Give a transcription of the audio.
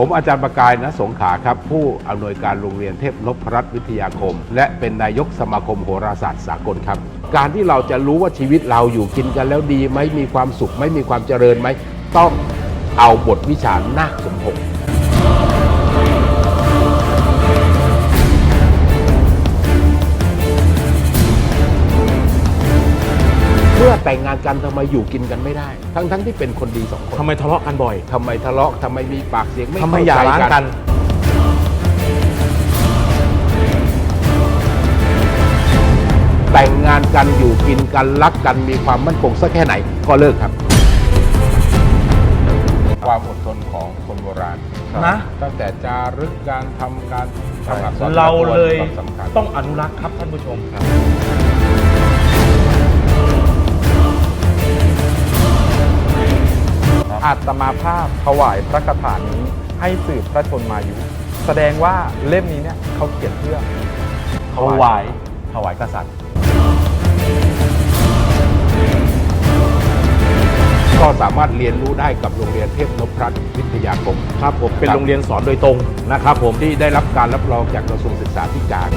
ผมอาจารย์ประกายนะสงขาครับ ผู้อำนวยการโรงเรียนเทพนพรัตน์วิทยาคม และเป็นนายกสมาคมโหราศาสตร์สากลครับ การที่เราจะรู้ว่าชีวิตเราอยู่กินกันแล้วดีไหมมีความสุขไหมมีความเจริญไหมต้องเอาบทวิชานาคสมพ เมื่อแต่งงานกันทำไมอยู่กินกันไม่ได้ ทั้งทั้งที่เป็นคนดีสองคนทำไมทะเลาะกันบ่อยทำไมทะเลาะทำไมมีปากเสียงไม่ทำไมเข้อย่าใจร้างกัน แต่งงานกันอยู่กินกันรักกันมีความมั่นคงสักแค่ไหนก็เลิกครับ ความอดทนของคนโบราณนะ ตั้งแต่จารึกการทำการทำอักษรเราเลยความสำคัญ ต้องอนุรักษ์ครับท่านผู้ชมครับ อาตมาภาพถวายพระคาถานี้ให้สืบพระชนมายุ แสดงว่าเล่มนี้เนี่ยเขาเขียนเพื่อถวายถวายกษัตริย์ ก็สามารถเรียนรู้ได้กับโรงเรียนเทพนพรัตน์วิทยาคมครับผมเป็นโรงเรียนสอนโดยตรงนะครับผมที่ได้รับการรับรองจากกระทรวงศึกษาธิการ